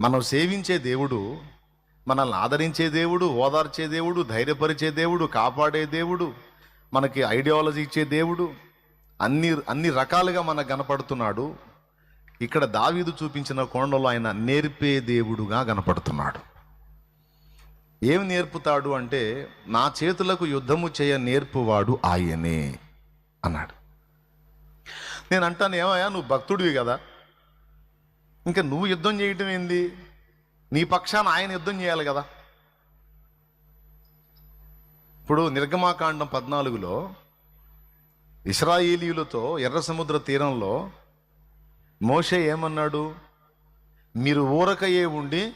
మనం సేవించే దేవుడు మనల్ని ఆదరించే దేవుడు ఓదార్చే దేవుడు ధైర్యపరిచే దేవుడు కాపాడే దేవుడు మనకి ఐడియాలజీ ఇచ్చే దేవుడు అన్ని అన్ని రకాలుగా మనకు కనపడుతున్నాడు. ఇక్కడ దావీదు చూపించిన కోణంలో ఆయన నేర్పే దేవుడుగా కనపడుతున్నాడు. ఏమి నేర్పుతాడు అంటే నా చేతులకు యుద్ధము చేయ నేర్పువాడు ఆయనే అన్నాడు. నేను అంటాను ఏమయ్యా నువ్వు భక్తుడివి కదా ఇంకా నువ్వు యుద్ధం చేయటం ఏంది? నీ పక్షాన ఆయన యుద్ధం చేయాలి కదా. ఇప్పుడు నిర్గమాకాండం పద్నాలుగులో ఇస్రాయేలీయులతో ఎర్ర సముద్ర తీరంలో మోషే ఏమన్నాడు? మీరు ఊరకయే ఉండి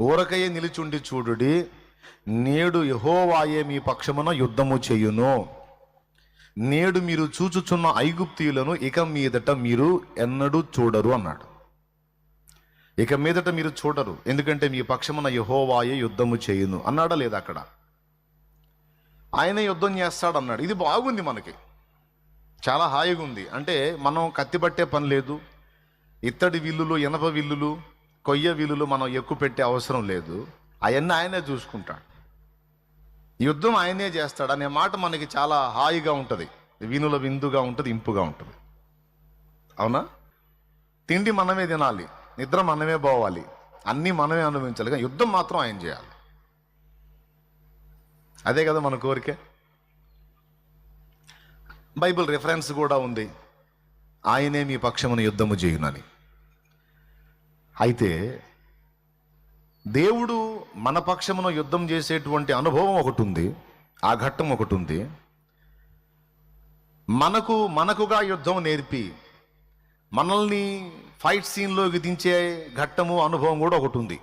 ఊరకయే నిలిచుండి చూడుడి నేడు యహోవాయే మీ పక్షమున యుద్ధము చేయును. నేడు మీరు చూచుచున్న ఐగుప్తీయులను ఇక మీదట మీరు ఎన్నడూ చూడరు అన్నాడు. ఇక మీదట మీరు చూడరు ఎందుకంటే మీ పక్షమున యహోవాయే యుద్ధము చేయును. అన్నాడా లేదా అక్కడ? ఆయన యుద్ధం చేస్తాడు అన్నాడు ఇది బాగుంది మనకి. చాలా హాయిగా ఉంది. అంటే మనం కత్తి పట్టే పని లేదు ఇత్తడి విల్లులు ఇనప విల్లులు కొయ్య విల్లులు మనం ఎక్కువ పెట్టే అవసరం లేదు. అవన్నీ ఆయనే చూసుకుంటాడు. యుద్ధం ఆయనే చేస్తాడు అనే మాట మనకి చాలా హాయిగా ఉంటుంది. వినుల విందుగా ఉంటుంది ఇంపుగా ఉంటుంది. అవునా? తిండి మనమే తినాలి నిద్ర మనమే పోవాలి అన్నీ మనమే అనుభవించాలి కానీ యుద్ధం మాత్రం ఆయన చేయాలి. అదే కదా మన కోరిక? బైబిల్ రిఫరెన్స్ కూడా ఉంది. ఆయనే మీ పక్షమును యుద్ధము చేయునని. అయితే దేవుడు మన పక్షమును యుద్ధం చేసేటువంటి అనుభవం ఒకటి ఉంది ఆ ఘట్టం ఒకటి ఉంది మనకు మనకుగా యుద్ధం నేర్పి మనల్ని ఫైట్ సీన్లోకి దించే ఘట్టము అనుభవం కూడా ఒకటి ఉంది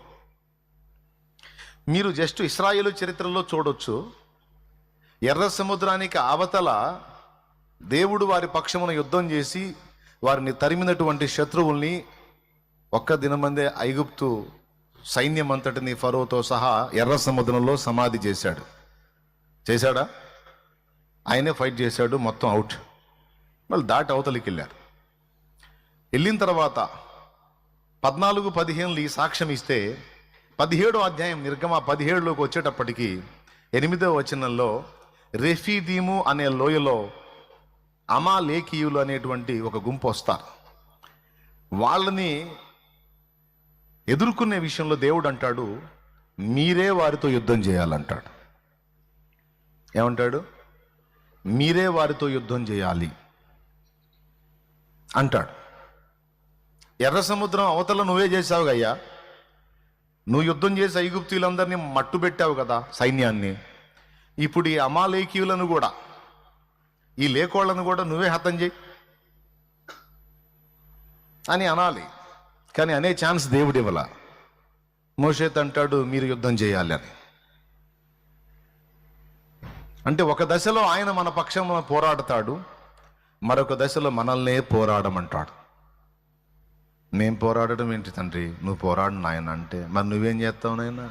మీరు జస్ట్ ఇస్రాయేల్ చరిత్రలో చూడొచ్చు. ఎర్ర సముద్రానికి అవతల దేవుడు వారి పక్షమున యుద్ధం చేసి వారిని తరిమినటువంటి శత్రువుల్ని ఒక్క దినమందే ఐగుప్తు సైన్యం అంతటిని ఫరోతో సహా ఎర్ర సముద్రంలో సమాధి చేశాడు. చేశాడా? ఆయనే ఫైట్ చేశాడు మొత్తం అవుట్. వాళ్ళు దాటి అవతలికి వెళ్ళారు వెళ్ళిన తర్వాత పద్నాలుగు పదిహేనులు ఈ సాక్ష్యం ఇస్తే పదిహేడో అధ్యాయం నిర్గమ పదిహేడులోకి వచ్చేటప్పటికి ఎనిమిదో వచనంలో రెఫీదీము అనే లోయలో అమాలేకీయులు అనేటువంటి ఒక గుంపు వస్తారు. వాళ్ళని ఎదుర్కొనే విషయంలో దేవుడు అంటాడు మీరే వారితో యుద్ధం చేయాలంటాడు. ఏమంటాడు? మీరే వారితో యుద్ధం చేయాలి. అంటాడు. ఎర్ర సముద్రం అవతల నువ్వే చేసావు అయ్యా నువ్వు యుద్ధం చేసి ఐగుప్తీయులందరినీ మట్టు పెట్టావు కదా సైన్యాన్ని. ఇప్పుడు ఈ అమాలేకీయులను కూడా ఈ లేకోళ్ళను కూడా నువ్వే హతం చేయి. అని అనాలి. కానీ అనే ఛాన్స్ దేవుడు ఇవ్వాల. మోషేత్ అంటాడు మీరు యుద్ధం చేయాలి అని. అంటే ఒక దశలో ఆయన మన పక్షంలో పోరాడతాడు మరొక దశలో మనల్నే పోరాడమంటాడు. మేం పోరాడడం ఏంటి తండ్రి? నువ్వు పోరాడు నాయన అంటే మరి నువ్వేం చేస్తావు నాయన?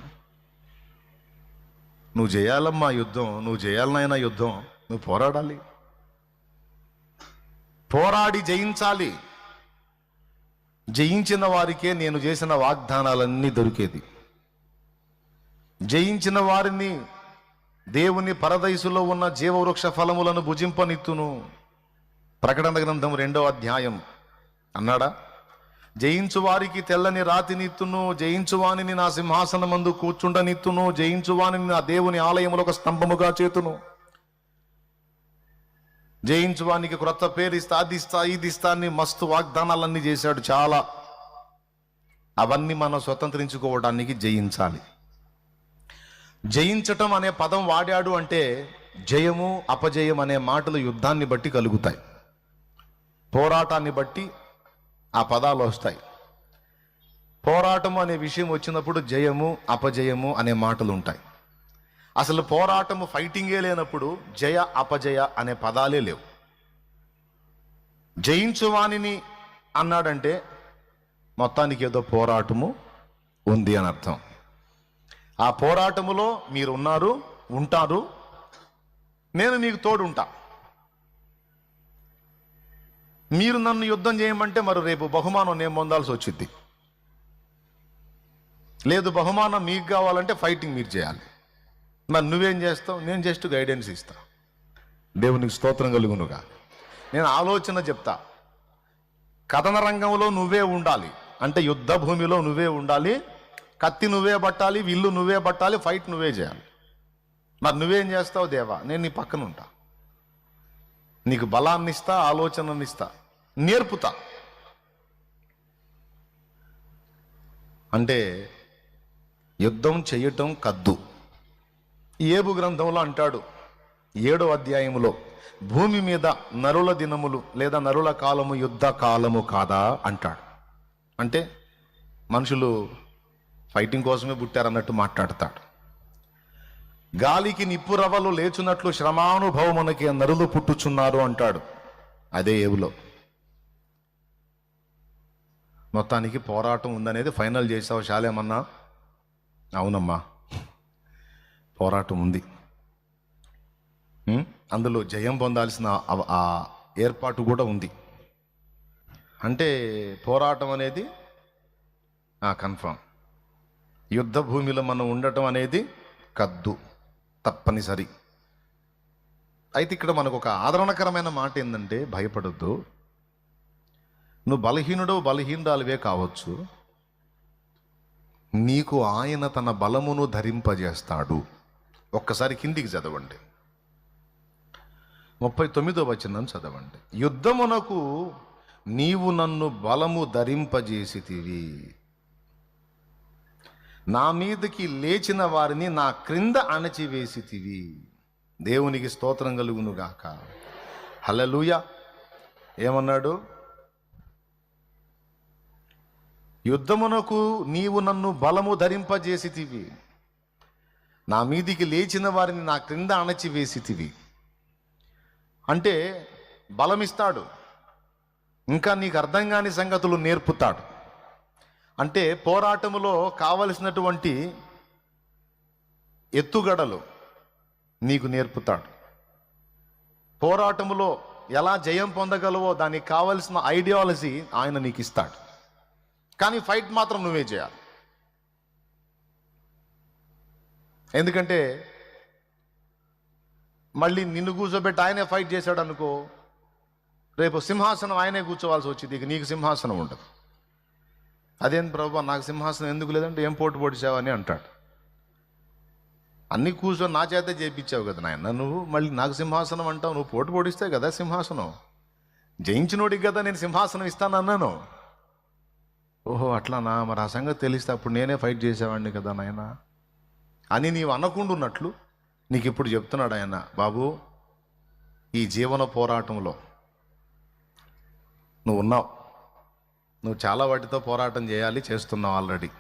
నువ్వు చేయాలమ్మా యుద్ధం నువ్వు చేయాలి నాయన యుద్ధం నువ్వు పోరాడాలి. పోరాడి జయించాలి. జయించిన వారికే నేను చేసిన వాగ్దానాలన్నీ దొరికేది. జయించిన వారిని దేవుని పరదయసులో ఉన్న జీవవృక్ష ఫలములను భుజింపనిత్తును. ప్రకటన గ్రంథం రెండో అధ్యాయం. అన్నాడా? జయించు వారికి తెల్లని రాతినిత్తును జయించు వానిని నా సింహాసనమందు కూర్చుండనిత్తును జయించు వానిని నా దేవుని ఆలయములో ఒక స్తంభముగా చేతును. జయించువానికి క్రొత్త పేరు ఇస్తా అది ఇస్తా ఇది ఇస్తా అని మస్తు వాగ్దానాలన్నీ చేశాడు చాలా. అవన్నీ మనం స్వతంత్రించుకోవడానికి జయించాలి. జయించటం అనే పదం వాడాడు అంటే జయము అపజయం అనే మాటలు యుద్ధాన్ని బట్టి కలుగుతాయి. పోరాటాన్ని బట్టి ఆ పదాలు వస్తాయి. పోరాటం అనే విషయం వచ్చినప్పుడు జయము అపజయము అనే మాటలు ఉంటాయి. అసలు పోరాటము ఫైటింగే లేనప్పుడు జయ అపజయ అనే పదాలే లేవు. జయించువానిని అన్నాడంటే మొత్తానికి ఏదో పోరాటము ఉంది అని అర్థం. ఆ పోరాటములో మీరు ఉన్నారు ఉంటారు నేను మీకు తోడుంటా. మీరు నన్ను యుద్ధం చేయమంటే మరి రేపు బహుమానం నేను పొందాల్సి వచ్చింది లేదు బహుమానం మీకు కావాలంటే ఫైటింగ్ మీరు చేయాలి. మరి నువ్వేం చేస్తావు? నేను జస్ట్ గైడెన్స్ ఇస్తా. దేవునికి స్తోత్రం కలుగునుగా. నేను ఆలోచన చెప్తా. కథన రంగంలో నువ్వే ఉండాలి. అంటే యుద్ధ భూమిలో నువ్వే ఉండాలి. కత్తి నువ్వే పట్టాలి విల్లు నువ్వే పట్టాలి ఫైట్ నువ్వే చేయాలి. మరి నువ్వేం చేస్తావు దేవా? నేను నీ పక్కన ఉంటా. నీకు బలాన్ని ఇస్తా ఆలోచనని ఇస్తా. నేర్పుతా. అంటే యుద్ధం చేయటం కద్దు. ఏబు గ్రంథంలో అంటాడు ఏడో అధ్యాయములో భూమి మీద నరుల దినములు లేదా నరుల కాలము యుద్ధ కాలము కాదా అంటాడు. అంటే మనుషులు ఫైటింగ్ కోసమే పుట్టారన్నట్టు మాట్లాడతాడు. గాలికి నిప్పు రవ్వలు లేచున్నట్లు శ్రమానుభవమునకి నరులు పుట్టుచున్నారు అంటాడు అదే ఏవులో మొత్తానికి పోరాటం ఉందనేది ఫైనల్ చేసావు శాలేమన్నా? అవునమ్మా. పోరాటం ఉంది? అందులో జయం పొందాల్సిన ఆ ఏర్పాటు కూడా ఉంది. అంటే పోరాటం అనేది కన్ఫర్మ్ యుద్ధ భూమిలో మనం ఉండటం అనేది కద్దు తప్పనిసరి. అయితే ఇక్కడ మనకు ఒక ఆదరణకరమైన మాట ఏంటంటే భయపడొద్దు. నువ్వు బలహీనుడు బలహీనురాలువే కావచ్చు. నీకు ఆయన తన బలమును ధరింపజేస్తాడు. ఒక్కసారి కిందికి చదవండి. ముప్పై తొమ్మిదో వచనం చదవండి. యుద్ధమునకు నీవు నన్ను బలము ధరింపజేసితివి. నా మీదకి లేచిన వారిని నా క్రింద అణచివేసితివి. దేవునికి స్తోత్రం కలుగునుగాక హలలుయ ఏమన్నాడు? యుద్ధమునకు నీవు నన్ను బలము ధరింపజేసితివి. నా మీదికి లేచిన వారిని నా క్రింద అణచివేసితివి. అంటే బలమిస్తాడు. ఇంకా నీకు అర్థం కాని సంగతులు నేర్పుతాడు. అంటే పోరాటములో కావలసినటువంటి ఎత్తుగడలు నీకు నేర్పుతాడు. పోరాటములో ఎలా జయం పొందగలవో దానికి కావలసిన ఐడియాలజీ ఆయన నీకు ఇస్తాడు కానీ ఫైట్ మాత్రం నువ్వే చేయాలి. ఎందుకంటే మళ్ళీ నిన్ను కూర్చోబెట్టి ఆయనే ఫైట్ చేశాడు అనుకో రేపు సింహాసనం ఆయనే కూర్చోవాల్సి వచ్చింది. ఇక నీకు సింహాసనం ఉండదు. అదేం ప్రభు నాకు సింహాసనం ఎందుకు లేదంటే ఏం పోటు పొడిచావని అంటాడు. అన్ని కూర్చొని నా చేత చేయించావు కదా నాయన. నువ్వు మళ్ళీ నాకు సింహాసనం అంటావు నువ్వు పోటు పొడిస్తే కదా సింహాసనం. జయించినోడికి కదా నేను సింహాసనం ఇస్తాను అన్నాను. ఓహో అట్లానా మరి ఆ సంగతి తెలిస్తే అప్పుడు నేనే ఫైట్ చేసేవాడిని కదా నాయనా. అని నీవు అనకుండున్నట్లు నీకు ఇప్పుడు చెప్తున్నాడు ఆయన బాబు ఈ జీవన పోరాటంలో నువ్వు ఉన్నావు నువ్వు చాలా వాటితో పోరాటం చేయాలి చేస్తున్నావు ఆల్రెడీ.